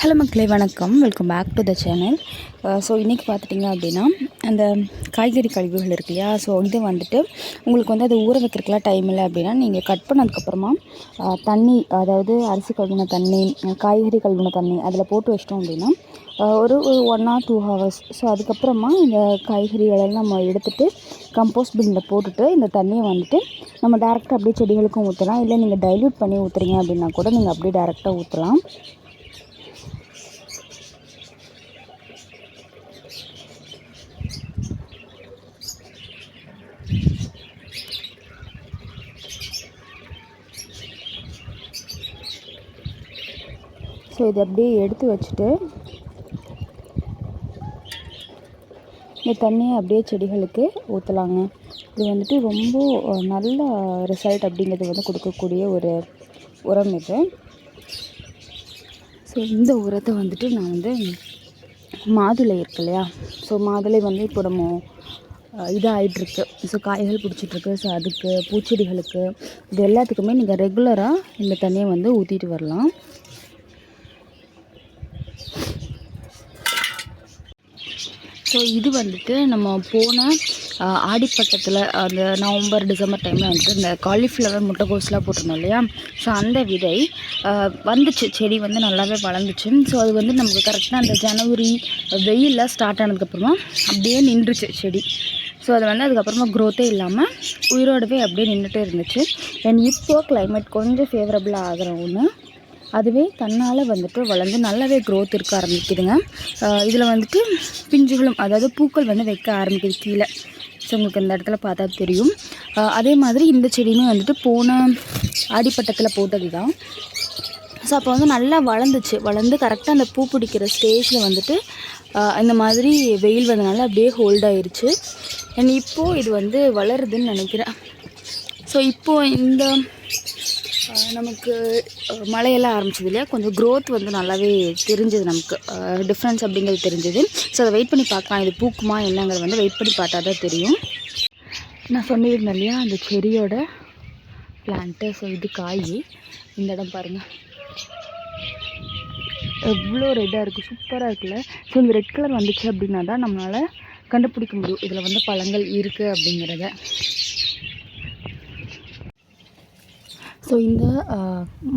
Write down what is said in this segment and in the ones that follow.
Hello மக்களே வணக்கம். Welcome back to the channel so uh, இன்றைக்கி பார்த்துட்டிங்க அப்படின்னா அந்த காய்கறி கழிவுகள் இருக்கு இல்லையா? ஸோ இது வந்துட்டு உங்களுக்கு வந்து அதை ஊற வைக்கிறதுக்குலாம் டைம் இல்லை அப்படின்னா நீங்கள் கட் பண்ணதுக்கப்புறமா uh, தண்ணி அதாவது அரிசி கழுவின தண்ணி காய்கறி கழுவின தண்ணி அதில் போட்டு வச்சிட்டோம் அப்படின்னா uh, ஒரு ஒரு one or two hours so அதுக்கப்புறமா இந்த காய்கறிகளெல்லாம் நம்ம எடுத்துகிட்டு கம்போஸ்ட் பின்னில் போட்டுட்டு இந்த தண்ணியை வந்துட்டு நம்ம டேரெக்டாக அப்படியே செடிகளுக்கும் ஊற்றலாம் இல்லை நீங்கள் டைல்யூட் பண்ணி ஊற்றுறீங்க அப்படின்னா கூட நீங்கள் அப்படியே டேரெக்டாக ஊற்றலாம் ஸோ இதை அப்படியே எடுத்து வச்சுட்டு இந்த தண்ணியை அப்படியே செடிகளுக்கு ஊற்றலாங்க. இது வந்துட்டு ரொம்ப நல்ல ரிசல்ட் அப்படிங்கிறது வந்து கொடுக்கக்கூடிய ஒரு உரம் இது. ஸோ இந்த உரத்தை வந்துட்டு நான் வந்து மாதுளை இருக்கு இல்லையா? ஸோ மாதுளை வந்து இப்போ நம்ம இதாகிட்டுருக்கு ஸோ காய்கள் பிடிச்சிட்ருக்கு ஸோ அதுக்கு பூச்செடிகளுக்கு இது எல்லாத்துக்குமே நீங்கள் ரெகுலராக இந்த தண்ணியை வந்து ஊற்றிட்டு வரலாம். ஸோ இது வந்துட்டு நம்ம போன ஆடிப்பட்டத்தில் அந்த நவம்பர் டிசம்பர் டைமில் வந்துட்டு இந்த காலிஃப்ளவர் முட்டைகோஸ்லாம் போட்டிருந்தோம் இல்லையா? ஸோ அந்த விதை வந்துச்சு. செடி வந்து நல்லாவே வளர்ந்துச்சு. ஸோ அது வந்து நமக்கு கரெக்டாக அந்த ஜனவரி வெயிலில் ஸ்டார்ட் ஆனதுக்கப்புறமா அப்படியே நின்றுச்சு செடி. ஸோ அது வந்து அதுக்கப்புறமா க்ரோத்தே இல்லாமல் உயிரோடவே அப்படியே நின்றுட்டே இருந்துச்சு. அண்ட் இப்போது கிளைமேட் கொஞ்சம் ஃபேவரபுளாக ஆகிற ஒன்று அதுவே தன்னால் வந்துட்டு வளர்ந்து நல்லாவே க்ரோத் இருக்க ஆரம்பிக்குதுங்க. இதில் வந்துட்டு பிஞ்சுகளும் அதாவது பூக்கள் வந்து வைக்க ஆரம்பிக்குது கீழே. ஸோ உங்களுக்கு இந்த இடத்துல பார்த்தா தெரியும். அதே மாதிரி இந்த செடியுமே வந்துட்டு போன அடிப்பட்டத்தில் போட்டது தான் ஸோ அப்போ வந்து நல்லா வளர்ந்துச்சு. வளர்ந்து கரெக்டாக அந்த பூ பிடிக்கிற ஸ்டேஜில் வந்துட்டு இந்த மாதிரி வெயில் வந்தனால அப்படியே ஹோல்ட் ஆயிடுச்சு அண்ட் இப்போது இது வந்து வளருதுன்னு நினைக்கிறேன். ஸோ இப்போது இந்த நமக்கு மழையெல்லாம் ஆரம்பிச்சது இல்லையா? கொஞ்சம் க்ரோத் வந்து நல்லாவே தெரிஞ்சது நமக்கு. டிஃப்ரென்ஸ் அப்படிங்கிறது தெரிஞ்சது. ஸோ அதை வெயிட் பண்ணி பார்க்கலாம். இது பூக்குமா என்னங்கிறது வந்து வெயிட் பண்ணி பார்த்தா தான் தெரியும். நான் சொல்லியிருந்தேன் இல்லையா அந்த செடியோட பிளான்ட்டு ஸோ இது காய். இந்த இடம் பாருங்கள் எவ்வளோ ரெட்டாக இருக்குது சூப்பராக இருக்குல்ல. ஸோ இந்த ரெட் கலர் வந்துச்சு அப்படின்னா தான் நம்மளால் கண்டுபிடிக்க முடியும். இதில் வந்து பழங்கள் இருக்குது அப்படிங்கிறத. ஸோ இந்த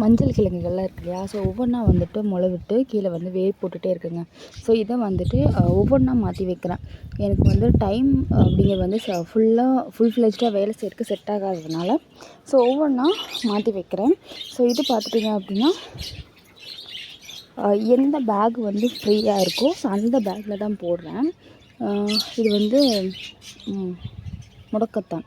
மஞ்சள் கிழங்குகள்லாம் இருக்கு இல்லையா? ஸோ ஒவ்வொன்றா வந்துட்டு முளை விட்டு கீழே வந்து வேர் போட்டுகிட்டே இருக்குங்க. ஸோ இதை வந்துட்டு ஒவ்வொன்றா மாற்றி வைக்கிறேன். எனக்கு வந்து டைம் அப்படிங்கிறது வந்து ச ஃபுல்லாக ஃபுல் ஃப்ளெஜ்டாக வேலை செய்யறதுக்கு செட் ஆகாததுனால ஸோ ஒவ்வொன்றா மாற்றி வைக்கிறேன். ஸோ இது பார்த்துட்டிங்க அப்படின்னா எந்த பேக் வந்து ஃப்ரீயாக இருக்கோ ஸோ அந்த பேக்கில் தான் போடுறேன். இது வந்து முடக்கத்தான்.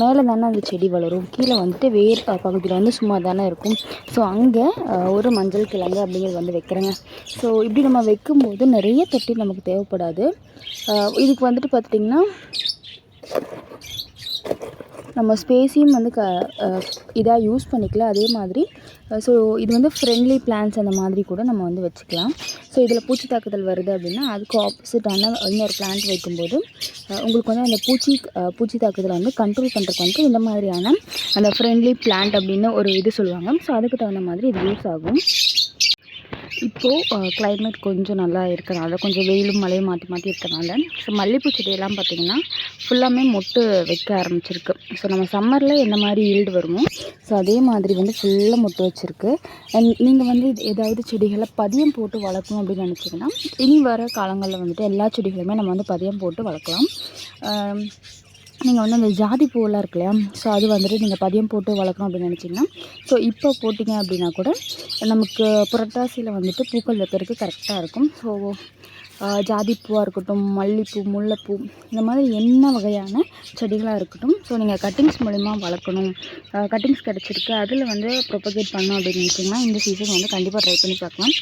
மேலே தானே அந்த செடி வளரும். கீழே வந்துட்டு வேர் பகுதியில் வந்து சும்மா தானே இருக்கும். ஸோ அங்கே ஒரு மஞ்சள் கிழங்கு அப்படிங்கிறது வந்து வைக்கிறேங்க. ஸோ இப்படி நம்ம வைக்கும்போது நிறைய தொட்டி நமக்கு தேவைப்படாது. இதுக்கு வந்துட்டு பார்த்துட்டிங்கன்னா நம்ம ஸ்பேஸையும் வந்து க இதாக யூஸ் பண்ணிக்கலாம் அதே மாதிரி. ஸோ இது வந்து ஃப்ரெண்ட்லி பிளான்ஸ் அந்த மாதிரி கூட நம்ம வந்து வச்சுக்கலாம். ஸோ இதில் பூச்சி தாக்குதல் வருது அப்படின்னா அதுக்கு ஆப்போசிட்டான இன்னொரு பிளான்ட் வைக்கும்போது உங்களுக்கு வந்து அந்த பூச்சி பூச்சி தாக்குதலை வந்து கண்ட்ரோல் பண்ணுறதுக்கு வந்து இந்த மாதிரியான அந்த ஃப்ரெண்ட்லி பிளான்ட் அப்படின்னு ஒரு இது சொல்லுவாங்க. ஸோ அதுக்கு தகுந்த மாதிரி இது யூஸ் ஆகும். இப்போது கிளைமேட் கொஞ்சம் நல்லா இருக்கிறனால கொஞ்சம் வெயிலும் மழையும் மாற்றி மாற்றி இருக்கிறனால ஸோ மல்லிகைப்பூ செடியெல்லாம் பார்த்திங்கன்னா ஃபுல்லாமே மொட்டு வைக்க ஆரம்பிச்சிருக்கு. ஸோ நம்ம சம்மரில் என்ன மாதிரி ஈல்டு வருமோ ஸோ அதே மாதிரி வந்து ஃபுல்லாக மொட்டு வச்சுருக்கு. அண்ட் நீங்கள் வந்து ஏதாவது செடிகளை பதியம் போட்டு வளர்க்கணும் அப்படின்னு நினச்சிங்கன்னா இனி வர காலங்களில் வந்துட்டு எல்லா செடிகளுமே நம்ம வந்து பதியம் போட்டு வளர்க்கலாம். நீங்கள் வந்து அந்த ஜாதி பூவெல்லாம் இருக்கு இல்லையா ஸோ அது வந்துட்டு நீங்கள் பதியம் போட்டு வளர்க்கணும் அப்படின்னு நினச்சிங்கன்னா ஸோ இப்போ போட்டிங்க அப்படின்னா கூட நமக்கு புரட்டாசியில் வந்துட்டு பூக்கள் வைக்கிறதுக்கு கரெக்டாக இருக்கும். ஸோ ஜாதி பூவாக இருக்கட்டும் மல்லிப்பூ முல்லைப்பூ இந்த மாதிரி என்ன வகையான செடிகளாக இருக்கட்டும் ஸோ நீங்கள் கட்டிங்ஸ் மூலிமா வளர்க்கணும். கட்டிங்ஸ் கிடச்சிருக்கு. அதில் வந்து ப்ரொபகேட் பண்ணோம் அப்படின்னு நினச்சிங்கன்னா இந்த சீசன் வந்து கண்டிப்பாக ட்ரை பண்ணி பார்க்கலாம்.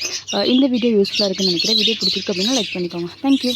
இந்த வீடியோ யூஸ்ஃபுல்லாக இருக்குன்னு நினைக்கிறேன். வீடியோ பிடிச்சிருக்கு அப்படின்னா லைக் பண்ணிக்கோங்க. தேங்க்யூ